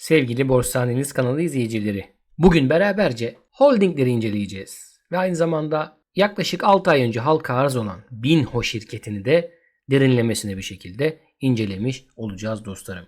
Sevgili Borsaneniz kanalı izleyicileri. Bugün beraberce holdingleri inceleyeceğiz. Ve aynı zamanda yaklaşık 6 ay önce halka arz olan Binho şirketini de derinlemesine bir şekilde incelemiş olacağız dostlarım.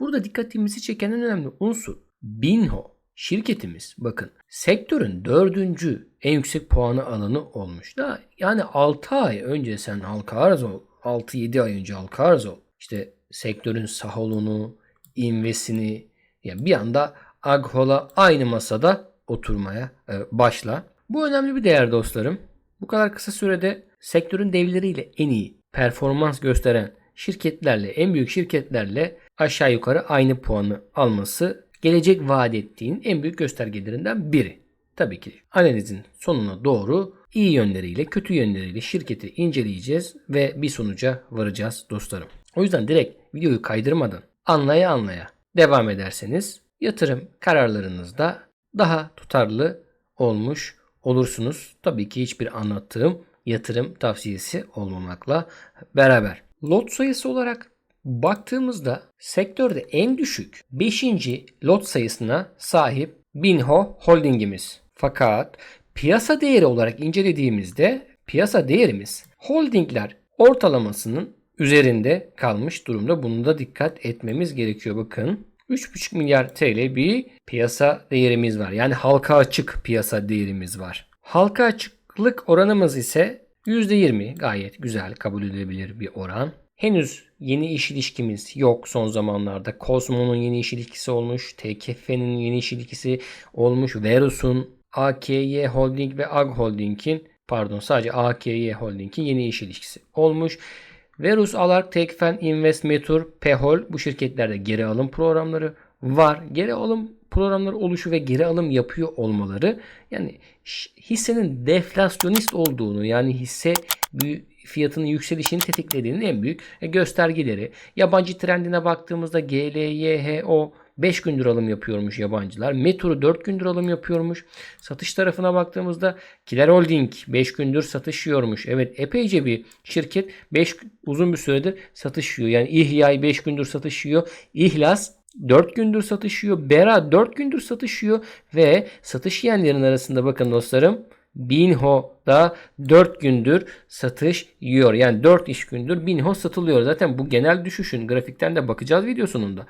Burada dikkatimizi çeken en önemli unsur Binho şirketimiz bakın sektörün dördüncü en yüksek puanı alanı olmuş. Da yani 6 ay önce sen halka arz ol. 6-7 ay önce halka arz ol. İşte sektörün saholunu, invesini ya bir anda Aghol'a aynı masada oturmaya e, başla. Bu önemli bir değer dostlarım. Bu kadar kısa sürede sektörün devleriyle en iyi performans gösteren şirketlerle, en büyük şirketlerle aşağı yukarı aynı puanı alması gelecek vaat ettiğin en büyük göstergelerinden biri. Tabii ki analizin sonuna doğru iyi yönleriyle, kötü yönleriyle şirketi inceleyeceğiz ve bir sonuca varacağız dostlarım. O yüzden direkt videoyu kaydırmadan anlaya anlaya devam ederseniz yatırım kararlarınızda daha tutarlı olmuş olursunuz. Tabii ki hiçbir anlattığım yatırım tavsiyesi olmamakla beraber. Lot sayısı olarak baktığımızda sektörde en düşük 5. lot sayısına sahip Binho Holdingimiz. Fakat piyasa değeri olarak incelediğimizde piyasa değerimiz holdingler ortalamasının üzerinde kalmış durumda. Bunu da dikkat etmemiz gerekiyor. Bakın 3,5 milyar TL bir piyasa değerimiz var. Yani halka açık piyasa değerimiz var. Halka açıklık oranımız ise %20 gayet güzel kabul edilebilir bir oran. Henüz yeni iş ilişkimiz yok son zamanlarda. Cosmo'nun yeni iş ilişkisi olmuş. TKF'nin yeni iş ilişkisi olmuş. Verus'un, AKY Holding ve Ag Holding'in pardon sadece AKY Holding'in yeni iş ilişkisi olmuş. Verus, Alark, Tekfen, Invest, Metur, Pehol bu şirketlerde geri alım programları var. Geri alım programları oluşu ve geri alım yapıyor olmaları yani hissenin deflasyonist olduğunu yani hisse fiyatının yükselişini tetiklediğinin en büyük göstergeleri. Yabancı trendine baktığımızda GLYHO 5 gündür alım yapıyormuş yabancılar. Metro'u 4 gündür alım yapıyormuş. Satış tarafına baktığımızda Kiler Holding 5 gündür satışıyormuş. Evet epeyce bir şirket 5 uzun bir süredir satışıyor. Yani İHYA'yı 5 gündür satışıyor. İhlas 4 gündür satışıyor. Bera 4 gündür satışıyor ve satış yiyenlerin arasında bakın dostlarım Binho da 4 gündür satış yiyor. Yani 4 iş gündür Binho satılıyor. Zaten bu genel düşüşün grafikten de bakacağız video sonunda.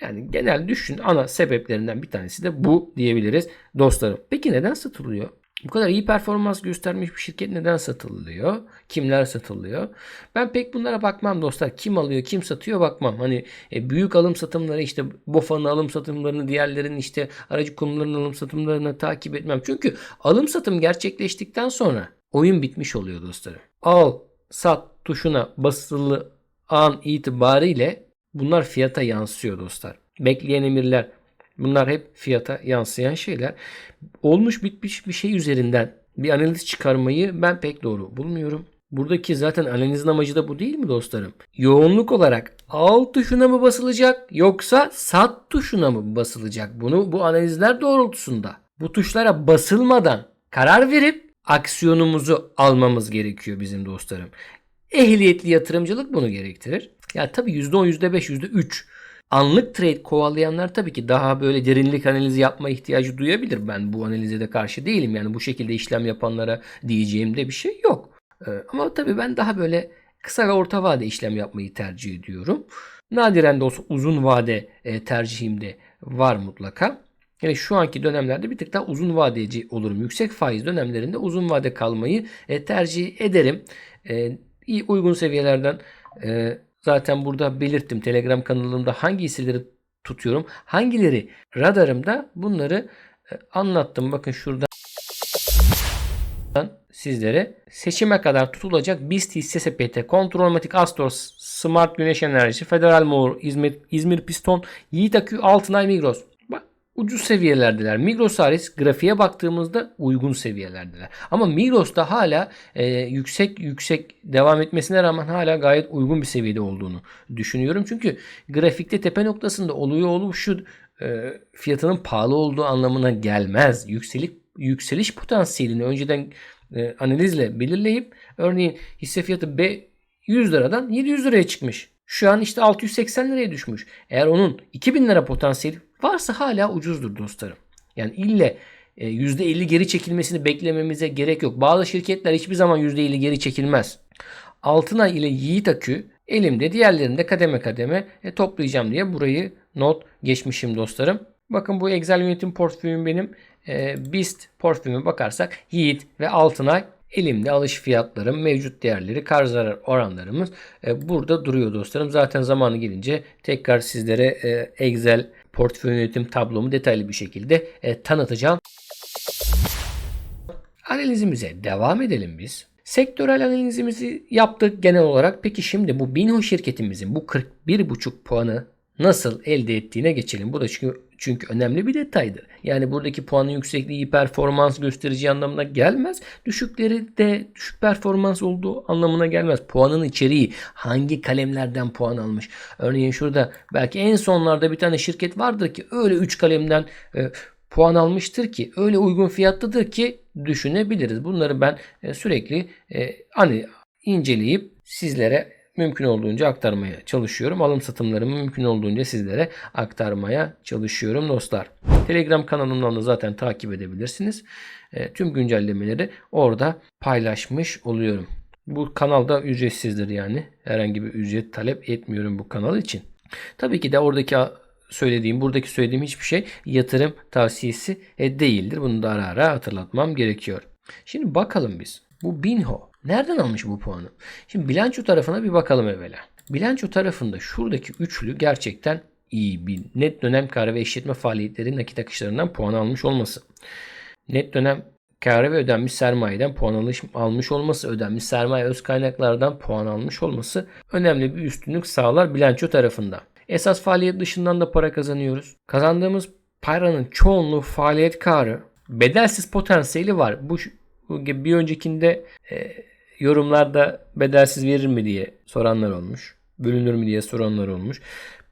Yani genel düşüşün ana sebeplerinden bir tanesi de bu diyebiliriz dostlarım. Peki neden satılıyor? Bu kadar iyi performans göstermiş bir şirket neden satılıyor? Kimler satılıyor? Ben pek bunlara bakmam dostlar. Kim alıyor, kim satıyor bakmam. Hani e, büyük alım satımları işte BOFA'nın alım satımlarını, diğerlerinin işte aracı kurumlarının alım satımlarını takip etmem. Çünkü alım satım gerçekleştikten sonra oyun bitmiş oluyor dostlarım. Al, sat tuşuna basılı an itibariyle bunlar fiyata yansıyor dostlar. Bekleyen emirler Bunlar hep fiyata yansıyan şeyler. Olmuş bitmiş bir şey üzerinden bir analiz çıkarmayı ben pek doğru bulmuyorum. Buradaki zaten analizin amacı da bu değil mi dostlarım? Yoğunluk olarak alt tuşuna mı basılacak yoksa sat tuşuna mı basılacak? Bunu bu analizler doğrultusunda bu tuşlara basılmadan karar verip aksiyonumuzu almamız gerekiyor bizim dostlarım. Ehliyetli yatırımcılık bunu gerektirir. Ya tabii %10, %5, %3 Anlık trade kovalayanlar tabii ki daha böyle derinlik analizi yapma ihtiyacı duyabilir. Ben bu analize de karşı değilim. Yani bu şekilde işlem yapanlara diyeceğim de bir şey yok. Ee, ama tabii ben daha böyle kısa ve orta vade işlem yapmayı tercih ediyorum. Nadiren de olsa uzun vade e, tercihim de var mutlaka. Yani şu anki dönemlerde bir tık daha uzun vadeci olurum. Yüksek faiz dönemlerinde uzun vade kalmayı e, tercih ederim. E, iyi uygun seviyelerden e, Zaten burada belirttim Telegram kanalımda hangi hisseleri tutuyorum. Hangileri radarımda bunları e, anlattım. Bakın şurada sizlere seçime kadar tutulacak BIST hisse sepeti, Kontrolmatik Astor, Smart Güneş Enerjisi, Federal Moğur, İzmir, İzmir Piston, Yiğit Akü, Altınay Migros ucuz seviyelerdiler. Migros hariç grafiğe baktığımızda uygun seviyelerdiler. Ama Migros'ta hala e, yüksek yüksek devam etmesine rağmen hala gayet uygun bir seviyede olduğunu düşünüyorum. Çünkü grafikte tepe noktasında oluyor olup şu e, fiyatının pahalı olduğu anlamına gelmez. Yükselik yükseliş potansiyelini önceden e, analizle belirleyip örneğin hisse fiyatı B 100 liradan 700 liraya çıkmış. Şu an işte 680 liraya düşmüş. Eğer onun 2000 lira potansiyeli Varsa hala ucuzdur dostlarım. Yani ille e, %50 geri çekilmesini beklememize gerek yok. Bazı şirketler hiçbir zaman %50 geri çekilmez. Altınay ile Yiğit Akü elimde diğerlerini de kademe kademe e, toplayacağım diye burayı not geçmişim dostlarım. Bakın bu Excel yönetim portföyüm benim. E, BIST portföyüme bakarsak Yiğit ve Altınay elimde alış fiyatlarım, mevcut değerleri, kar zarar oranlarımız e, burada duruyor dostlarım. Zaten zamanı gelince tekrar sizlere e, Excel portföy yönetim tablomu detaylı bir şekilde e, tanıtacağım. Analizimize devam edelim biz. Sektörel analizimizi yaptık genel olarak. Peki şimdi bu Binho şirketimizin bu 41,5 puanı nasıl elde ettiğine geçelim. Bu da çünkü, çünkü önemli bir detaydır. Yani buradaki puanın yüksekliği performans gösterici anlamına gelmez. Düşükleri de düşük performans olduğu anlamına gelmez. Puanın içeriği hangi kalemlerden puan almış. Örneğin şurada belki en sonlarda bir tane şirket vardır ki öyle 3 kalemden e, puan almıştır ki öyle uygun fiyatlıdır ki düşünebiliriz. Bunları ben e, sürekli e, hani inceleyip sizlere mümkün olduğunca aktarmaya çalışıyorum. Alım satımlarımı mümkün olduğunca sizlere aktarmaya çalışıyorum dostlar. Telegram kanalımdan da zaten takip edebilirsiniz. E, tüm güncellemeleri orada paylaşmış oluyorum. Bu kanalda ücretsizdir yani. Herhangi bir ücret talep etmiyorum bu kanal için. Tabii ki de oradaki söylediğim, buradaki söylediğim hiçbir şey yatırım tavsiyesi e, değildir. Bunu da ara ara hatırlatmam gerekiyor. Şimdi bakalım biz. Bu Binho nereden almış bu puanı? Şimdi bilanço tarafına bir bakalım evvela. Bilanço tarafında şuradaki üçlü gerçekten iyi bir net dönem karı ve işletme faaliyetleri nakit akışlarından puan almış olması. Net dönem karı ve ödenmiş sermayeden puan almış olması, ödenmiş sermaye öz kaynaklardan puan almış olması önemli bir üstünlük sağlar bilanço tarafında. Esas faaliyet dışından da para kazanıyoruz. Kazandığımız paranın çoğunluğu faaliyet karı. Bedelsiz potansiyeli var. Bu bir öncekinde e, yorumlarda bedelsiz verir mi diye soranlar olmuş. Bölünür mü diye soranlar olmuş.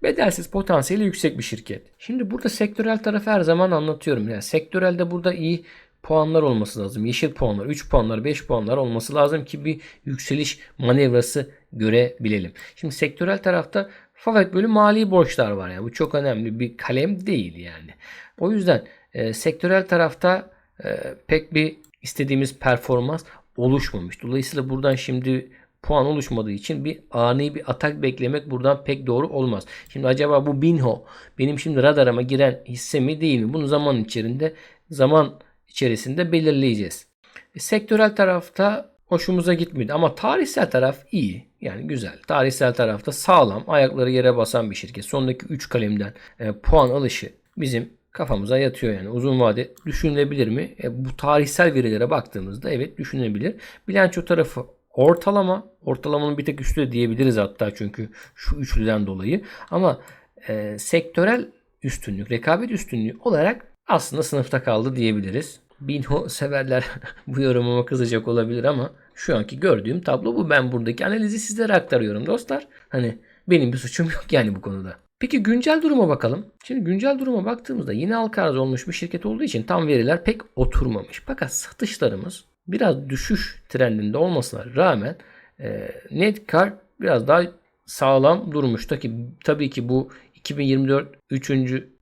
Bedelsiz potansiyeli yüksek bir şirket. Şimdi burada sektörel tarafı her zaman anlatıyorum. Yani sektörelde burada iyi puanlar olması lazım. Yeşil puanlar, 3 puanlar, 5 puanlar olması lazım ki bir yükseliş manevrası görebilelim. Şimdi sektörel tarafta fakat böyle mali borçlar var. Yani bu çok önemli bir kalem değil yani. O yüzden e, sektörel tarafta e, pek bir istediğimiz performans oluşmamış. Dolayısıyla buradan şimdi puan oluşmadığı için bir ani bir atak beklemek buradan pek doğru olmaz. Şimdi acaba bu Binho benim şimdi radarıma giren hisse mi değil mi? Bunu zaman içerisinde zaman içerisinde belirleyeceğiz. E, sektörel tarafta hoşumuza gitmedi ama tarihsel taraf iyi. Yani güzel. Tarihsel tarafta sağlam, ayakları yere basan bir şirket. Sondaki 3 kalemden e, puan alışı bizim kafamıza yatıyor yani. Uzun vade düşünülebilir mi? E, bu tarihsel verilere baktığımızda evet düşünebilir. Bilanço tarafı ortalama. Ortalamanın bir tek üstü diyebiliriz hatta çünkü şu üçlüden dolayı. Ama e, sektörel üstünlük, rekabet üstünlüğü olarak aslında sınıfta kaldı diyebiliriz. Binho severler bu yorumuma kızacak olabilir ama şu anki gördüğüm tablo bu. Ben buradaki analizi sizlere aktarıyorum dostlar. Hani benim bir suçum yok yani bu konuda. Peki güncel duruma bakalım. Şimdi güncel duruma baktığımızda yine halka arz olmuş bir şirket olduğu için tam veriler pek oturmamış. Fakat satışlarımız biraz düşüş trendinde olmasına rağmen e, net kar biraz daha sağlam durmuş. Tabii, tabii ki bu 2024 3.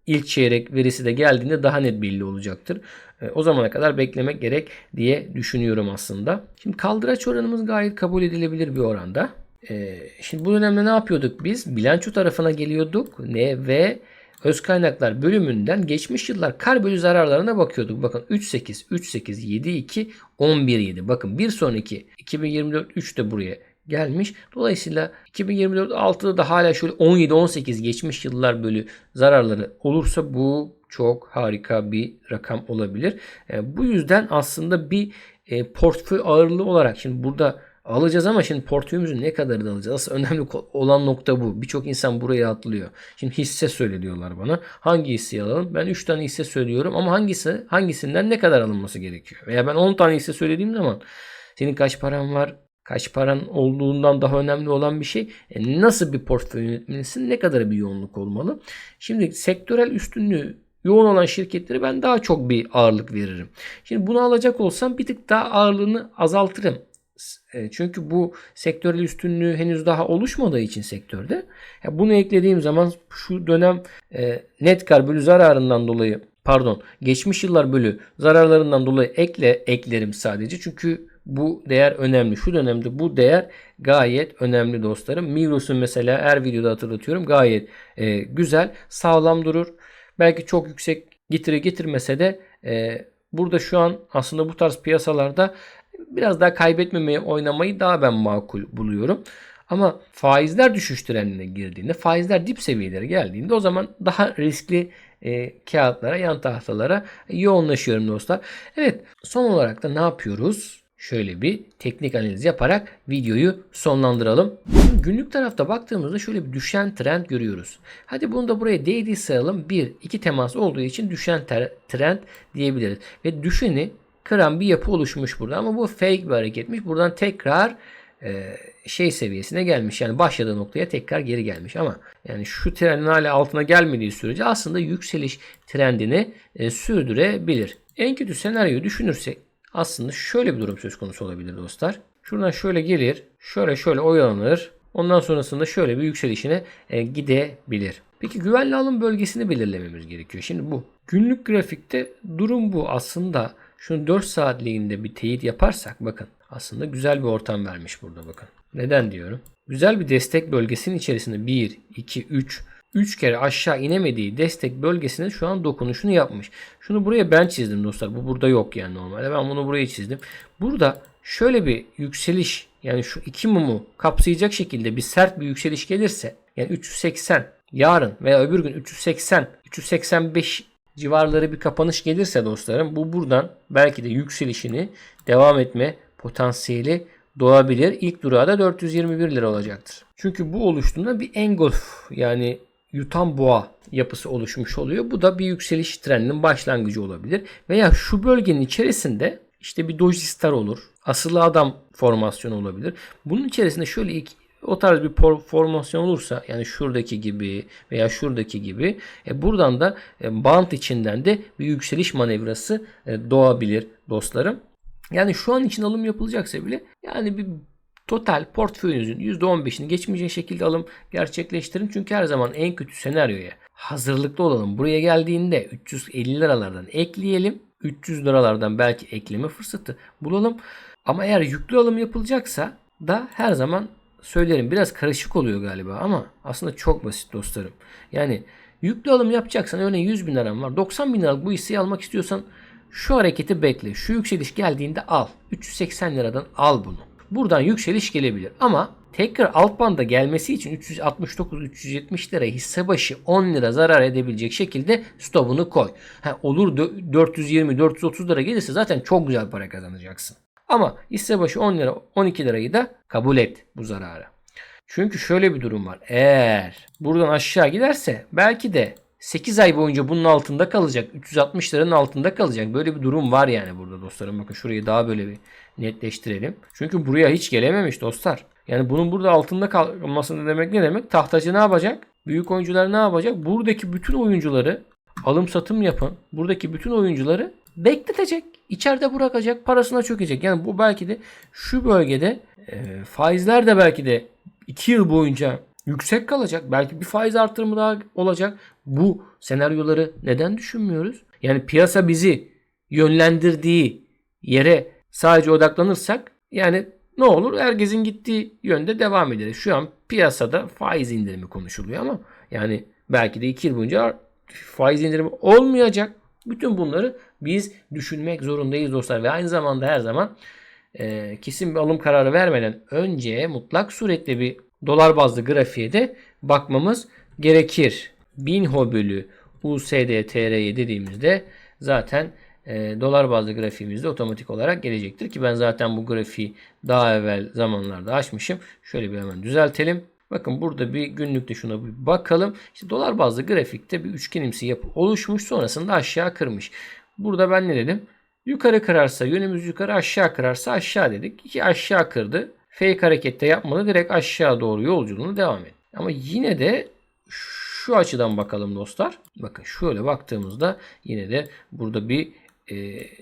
ilk çeyrek verisi de geldiğinde daha net belli olacaktır. E, o zamana kadar beklemek gerek diye düşünüyorum aslında. Şimdi kaldıraç oranımız gayet kabul edilebilir bir oranda. E, şimdi bu dönemde ne yapıyorduk biz? Bilanço tarafına geliyorduk. Ne ve öz kaynaklar bölümünden geçmiş yıllar kar bölü zararlarına bakıyorduk. Bakın 3.8, 3.8, 7.2, 11.7. Bakın bir sonraki 2024 3 de buraya gelmiş. Dolayısıyla 2024 6'da da hala şöyle 17-18 geçmiş yıllar bölü zararları olursa bu çok harika bir rakam olabilir. E, bu yüzden aslında bir e, portföy ağırlığı olarak şimdi burada alacağız ama şimdi portföyümüzün ne kadarını alacağız? Asıl önemli olan nokta bu. Birçok insan buraya atlıyor. Şimdi hisse söylüyorlar bana. Hangi hisseyi alalım? Ben 3 tane hisse söylüyorum ama hangisi hangisinden ne kadar alınması gerekiyor? Veya ben 10 tane hisse söylediğim zaman senin kaç paran var? Kaç paran olduğundan daha önemli olan bir şey e, nasıl bir portföy yönetmelisin? Ne kadar bir yoğunluk olmalı? Şimdi sektörel üstünlüğü yoğun olan şirketlere ben daha çok bir ağırlık veririm. Şimdi bunu alacak olsam bir tık daha ağırlığını azaltırım. E, Çünkü bu sektörel üstünlüğü henüz daha oluşmadığı için sektörde. Bunu eklediğim zaman şu dönem e, net kar bölü zararından dolayı pardon geçmiş yıllar bölü zararlarından dolayı ekle eklerim sadece. Çünkü bu değer önemli. Şu dönemde bu değer gayet önemli dostlarım. Migros'un mesela her videoda hatırlatıyorum gayet e, güzel, sağlam durur. Belki çok yüksek getiri getirmese de e, burada şu an aslında bu tarz piyasalarda biraz daha kaybetmemeye oynamayı daha ben makul buluyorum. Ama faizler düşüş trendine girdiğinde, faizler dip seviyelere geldiğinde o zaman daha riskli e, kağıtlara, yan tahtalara yoğunlaşıyorum dostlar. Evet, son olarak da ne yapıyoruz? Şöyle bir teknik analiz yaparak videoyu sonlandıralım. Şimdi günlük tarafta baktığımızda şöyle bir düşen trend görüyoruz. Hadi bunu da buraya değdiği sayalım. 1, 2 temas olduğu için düşen trend diyebiliriz. Ve düşeni kıran bir yapı oluşmuş burada. Ama bu fake bir hareketmiş. Buradan tekrar e, şey seviyesine gelmiş. Yani başladığı noktaya tekrar geri gelmiş. Ama yani şu trendin hala altına gelmediği sürece aslında yükseliş trendini e, sürdürebilir. En kötü senaryoyu düşünürsek aslında şöyle bir durum söz konusu olabilir dostlar. Şuradan şöyle gelir, şöyle şöyle oyalanır. Ondan sonrasında şöyle bir yükselişine e, gidebilir. Peki güvenli alım bölgesini belirlememiz gerekiyor. Şimdi bu günlük grafikte durum bu. Aslında şunu 4 saatliğinde bir teyit yaparsak bakın aslında güzel bir ortam vermiş burada bakın. Neden diyorum? Güzel bir destek bölgesinin içerisinde 1, 2, 3 3 kere aşağı inemediği destek bölgesine şu an dokunuşunu yapmış. Şunu buraya ben çizdim dostlar. Bu burada yok yani normalde. Ben bunu buraya çizdim. Burada şöyle bir yükseliş yani şu iki mumu kapsayacak şekilde bir sert bir yükseliş gelirse yani 380 yarın veya öbür gün 380 385 civarları bir kapanış gelirse dostlarım bu buradan belki de yükselişini devam etme potansiyeli doğabilir. İlk durağı da 421 lira olacaktır. Çünkü bu oluştuğunda bir engulf yani yutan boğa yapısı oluşmuş oluyor. Bu da bir yükseliş trendinin başlangıcı olabilir. Veya şu bölgenin içerisinde işte bir doji star olur. Asılı adam formasyonu olabilir. Bunun içerisinde şöyle ilk o tarz bir formasyon olursa yani şuradaki gibi veya şuradaki gibi e, buradan da e, bant içinden de bir yükseliş manevrası e, doğabilir dostlarım. Yani şu an için alım yapılacaksa bile yani bir total portföyünüzün %15'ini geçmeyecek şekilde alım gerçekleştirin. Çünkü her zaman en kötü senaryoya hazırlıklı olalım. Buraya geldiğinde 350 liralardan ekleyelim. 300 liralardan belki ekleme fırsatı bulalım. Ama eğer yüklü alım yapılacaksa da her zaman söylerim biraz karışık oluyor galiba ama aslında çok basit dostlarım. Yani yüklü alım yapacaksan örneğin 100 bin liram var 90 bin liralık bu hisseyi almak istiyorsan şu hareketi bekle. Şu yükseliş geldiğinde al. 380 liradan al bunu. Buradan yükseliş gelebilir ama tekrar alt banda gelmesi için 369-370 lira hisse başı 10 lira zarar edebilecek şekilde stopunu koy. Ha, olur 420-430 lira gelirse zaten çok güzel para kazanacaksın. Ama hisse başı 10 lira 12 lirayı da kabul et bu zararı. Çünkü şöyle bir durum var. Eğer buradan aşağı giderse belki de 8 ay boyunca bunun altında kalacak. 360 liranın altında kalacak. Böyle bir durum var yani burada dostlarım. Bakın şurayı daha böyle bir netleştirelim. Çünkü buraya hiç gelememiş dostlar. Yani bunun burada altında kalması demek ne demek? Tahtacı ne yapacak? Büyük oyuncular ne yapacak? Buradaki bütün oyuncuları alım satım yapın. Buradaki bütün oyuncuları bekletecek. İçeride bırakacak. Parasına çökecek. Yani bu belki de şu bölgede e, faizler de belki de 2 yıl boyunca yüksek kalacak. Belki bir faiz artırımı daha olacak. Bu senaryoları neden düşünmüyoruz? Yani piyasa bizi yönlendirdiği yere sadece odaklanırsak yani ne olur? Herkesin gittiği yönde devam ederiz. Şu an piyasada faiz indirimi konuşuluyor ama yani belki de 2 yıl boyunca faiz indirimi olmayacak. Bütün bunları biz düşünmek zorundayız dostlar ve aynı zamanda her zaman e, kesin bir alım kararı vermeden önce mutlak surette bir dolar bazlı grafiğe de bakmamız gerekir. 1000 bölü USD TR'ye dediğimizde zaten e, dolar bazlı grafiğimizde otomatik olarak gelecektir ki ben zaten bu grafiği daha evvel zamanlarda açmışım. Şöyle bir hemen düzeltelim. Bakın burada bir günlükte şuna bir bakalım. İşte dolar bazlı grafikte bir üçgenimsi yapı oluşmuş sonrasında aşağı kırmış. Burada ben ne dedim? Yukarı kırarsa yönümüz yukarı aşağı kırarsa aşağı dedik. İki aşağı kırdı. Fake harekette yapmadı. Direkt aşağı doğru yolculuğunu devam et. Ama yine de şu açıdan bakalım dostlar. Bakın şöyle baktığımızda yine de burada bir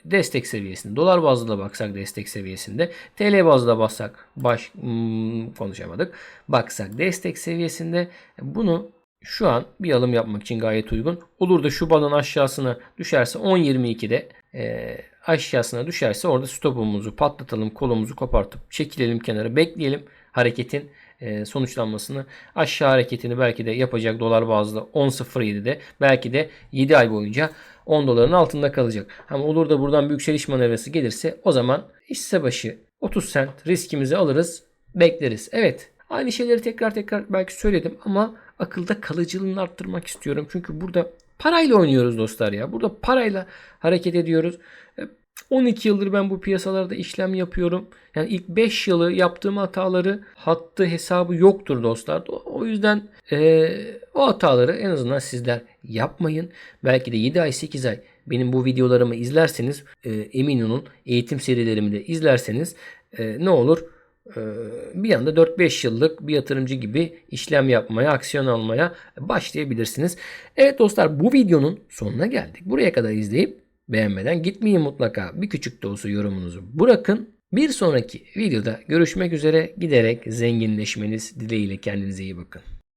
destek seviyesinde. Dolar bazlı da baksak destek seviyesinde. TL bazlı da baksak baş hmm, konuşamadık. Baksak destek seviyesinde. Bunu şu an bir alım yapmak için gayet uygun. Olur da şu balon aşağısına düşerse 10.22'de e, aşağısına düşerse orada stopumuzu patlatalım, kolumuzu kopartıp çekilelim kenara, bekleyelim hareketin e, sonuçlanmasını. Aşağı hareketini belki de yapacak dolar bazlı 10.07'de belki de 7 ay boyunca 10 doların altında kalacak. Ama olur da buradan bir yükseliş manevrası gelirse o zaman hisse başı 30 sent riskimizi alırız, bekleriz. Evet aynı şeyleri tekrar tekrar belki söyledim ama akılda kalıcılığını arttırmak istiyorum. Çünkü burada parayla oynuyoruz dostlar ya. Burada parayla hareket ediyoruz. 12 yıldır ben bu piyasalarda işlem yapıyorum. Yani ilk 5 yılı yaptığım hataları hattı hesabı yoktur dostlar. O yüzden e, o hataları en azından sizler yapmayın. Belki de 7 ay 8 ay benim bu videolarımı izlerseniz e, emin olun eğitim serilerimi de izlerseniz e, ne olur? E, bir anda 4-5 yıllık bir yatırımcı gibi işlem yapmaya, aksiyon almaya başlayabilirsiniz. Evet dostlar bu videonun sonuna geldik. Buraya kadar izleyip beğenmeden gitmeyin mutlaka. Bir küçük de olsa yorumunuzu bırakın. Bir sonraki videoda görüşmek üzere giderek zenginleşmeniz dileğiyle kendinize iyi bakın.